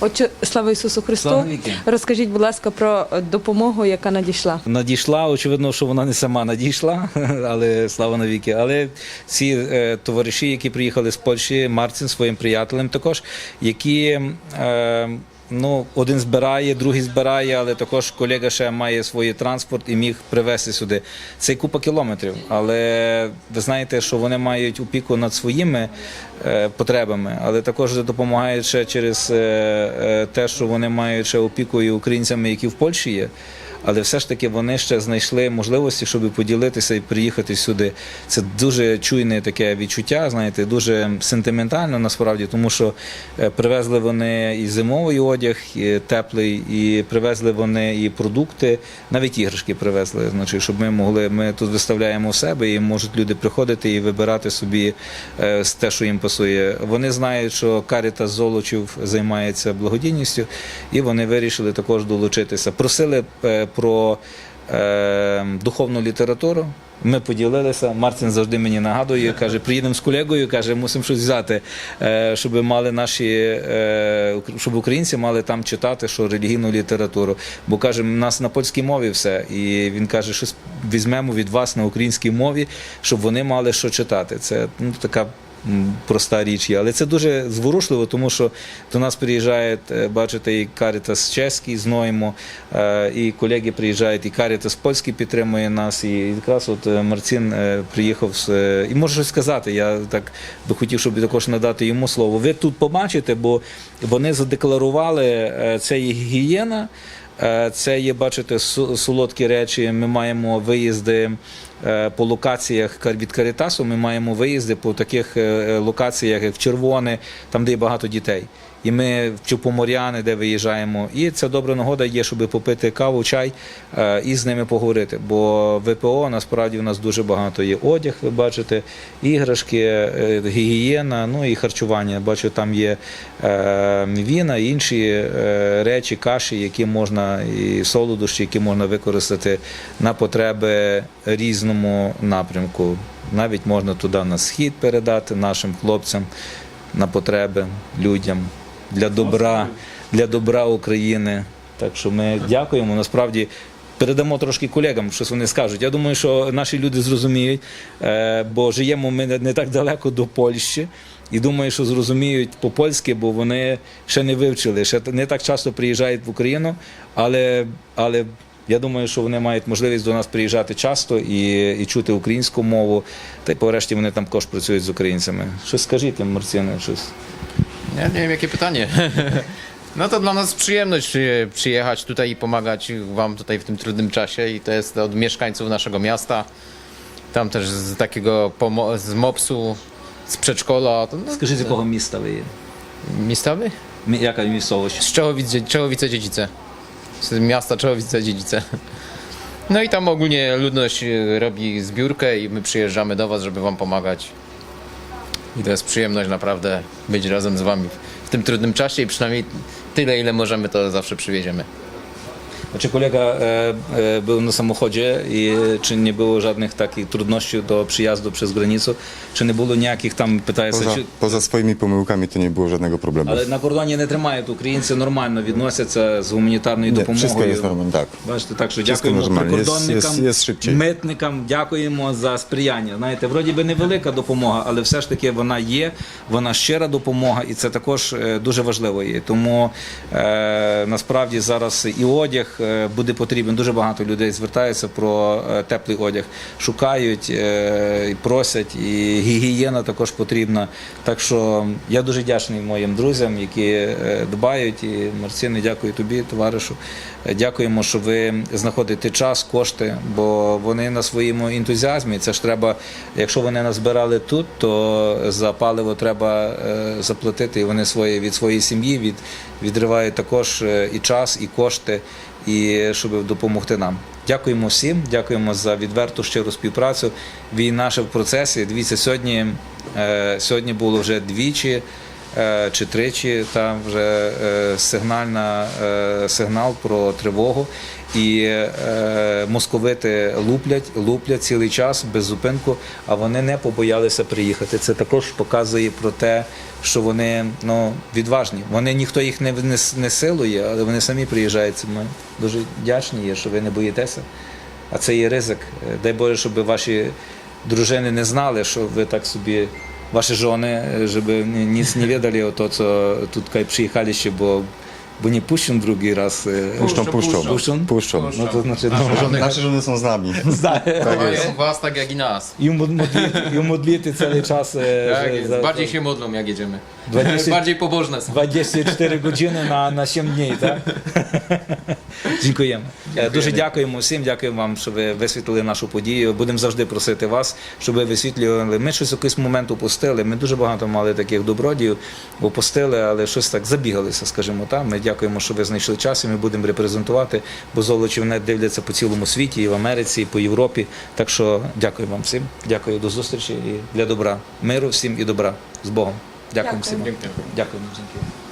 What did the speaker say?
Отче, слава Ісусу Христу. Слава. Розкажіть, будь ласка, про допомогу, яка надійшла. Надійшла, очевидно, що вона не сама надійшла, але слава навіки. Але ці е, товариші, які приїхали з Польщі, Марцин своїм приятелем також, які. Е, Ну, один збирає, другий збирає, але також колега ще має свій транспорт і міг привезти сюди. Це купа кілометрів. Але ви знаєте, що вони мають опіку над своїми е, потребами, але також допомагають ще через е, е, те, що вони мають ще опіку і українцями, які в Польщі є. Але все ж таки вони ще знайшли можливості, щоб поділитися і приїхати сюди. Це дуже чуйне таке відчуття, знаєте, дуже сентиментально насправді, тому що е, привезли вони і зимовий одяг, і теплий, і привезли вони і продукти, навіть іграшки привезли. Значить, щоб ми могли. Ми тут виставляємо в себе і можуть люди приходити і вибирати собі е, те, що їм пасує. Вони знають, що Каріта Золочів займається благодійністю, і вони вирішили також долучитися. Просили е, про е, духовну літературу. Ми поділилися. Мартин завжди мені нагадує, каже, приїдемо з колегою, каже, мусимо щось взяти, е, щоб мали наші, е, щоб українці мали там читати що релігійну літературу. Бо каже, в нас на польській мові все. І він каже, щось візьмемо від вас на українській мові, щоб вони мали що читати. Це ну, така проста річ є. Але це дуже зворушливо, тому що до нас приїжджає, е, бачите, і Карітас чеський з Ноймо, е, і колеги приїжджають, і Карітас польський підтримує нас. І якраз от е, Марцин е, приїхав з і може щось сказати. Я так би хотів, щоб також надати йому слово. Ви тут побачите, бо вони задекларували це гігієна. Е, Це є, бачите, солодкі речі. Ми маємо виїзди е, по локаціях від Карітасу. Ми маємо виїзди по таких е, локаціях, як Червоне, там, де є багато дітей. І ми в Чупоморяни, де виїжджаємо. І це добра нагода є, щоб попити каву, чай е, і з ними поговорити. Бо ВПО насправді в нас дуже багато є одяг, ви бачите, іграшки, е, гігієна, ну і харчування. Бачу, там є е, віна, інші речі, каші, які можна, і солодощі, які можна використати на потреби різному напрямку. Навіть можна туди на схід передати нашим хлопцям на потреби людям для добра, для добра України. Так що ми дякуємо. Насправді передамо трошки колегам, щось вони скажуть. Я думаю, що наші люди зрозуміють, е, бо живемо ми не так далеко до Польщі. І думаю, що зрозуміють по-польськи, бо вони ще не вивчили, ще не так часто приїжджають в Україну, але, але я думаю, що вони мають можливість до нас приїжджати часто і, і чути українську мову. Та й порешті вони там також працюють з українцями. Щось skажіть їм, Марціни, щось. Ja nie wiem, jakie pytanie. No to dla nas przyjemność przy- przyjechać tutaj i pomagać Wam tutaj w tym trudnym czasie i to jest od mieszkańców naszego miasta. Tam też z takiego pomo- z MOPS-u, z przedszkola. To, no, Скажіть, з якого міста ви є? Miejscowy? Мі- Яка місцевість? Z Czechowic, Czechowice-Dziedzice. Z miasta Czechowice-Dziedzice. No i tam ogólnie ludność y, robi zbiórkę i my przyjeżdżamy do Was, żeby Wam pomagać. I to jest przyjemność naprawdę być razem z Wami w tym trudnym czasie i przynajmniej tyle, ile możemy, to zawsze przywieziemy. Czy kolega e, e, był na samochodzie i czy nie było żadnych takich trudności do przyjazdu przez granicę? Czy nie było ніяких там, питається, Поза, чи... поза своїми помилками то не було жодного проблему. але на кордоні не тримають, українці нормально відносяться з гуманітарною Ні, допомогою. wszystko jest normalne, tak. Бачите, так що дякуємо прикордонникам, митникам, дякуємо за сприяння. Знаєте, вроді би невелика допомога, але все ж таки вона є, вона щира допомога, і це також дуже важливо є. Тому е, насправді зараз і одяг е, буде потрібен. Дуже багато людей звертаються про е, теплий одяг, шукають е, просять, і гігієна також потрібна. Так що я дуже вдячний моїм друзям, які дбають. І Марціни, дякую тобі, товаришу. Дякуємо, що ви знаходите час, кошти, бо вони на своєму ентузіазмі. Це ж треба, якщо вони назбирали тут, то за паливо треба заплатити. І вони свої від своєї сім'ї від, відривають також і час, і кошти, і щоб допомогти нам. Дякуємо всім, дякуємо за відверту щиру співпрацю. Війна ще в процесі. Дивіться, сьогодні, е, сьогодні було вже двічі чи тричі там вже е, сигнальна, е, сигнал про тривогу. І е, московити луплять, луплять цілий час без зупинку, а вони не побоялися приїхати. Це також показує про те, що вони ну, відважні. Вони ніхто їх не, не, не силує, але вони самі приїжджають. Ми дуже вдячні є, що ви не боїтеся. А це є ризик. Е, Дай Боже, щоб ваші дружини не знали, що ви так собі, ваші жони, е, щоб ні- ніц не віддали, ото, що тут кай приїхали ще, бо, бо не пущен другий раз. е, Puszczą, puszczą. Puszczą? Puszczą. No to znaczy, no, Nasze żony są z nami. Kochają was tak jak i nas. і модліти, і модліти цілий час. е, Tak że jest. za- Bardziej się modlą jak jedziemy. 20 Bardziej pobożne są. 24 години на, на 7 днів, так? Дякуємо. Е, Дуже дякуємо всім, дякуємо вам, що ви висвітлили нашу подію. Будемо завжди просити вас, щоб ви висвітлювали. Ми щось якийсь момент упустили. Ми дуже багато мали таких добродіїв, упустили, але щось так забігалися, скажімо так. Ми дякуємо, що ви знайшли час, і ми будемо репрезентувати, бо золочівне дивляться по цілому світі, і в Америці, і по Європі. Так що дякую вам всім. Дякую до зустрічі і для добра. Миру всім і добра. З Богом. Дякуємо. Дякую. всім. Дякуємо. Дякую.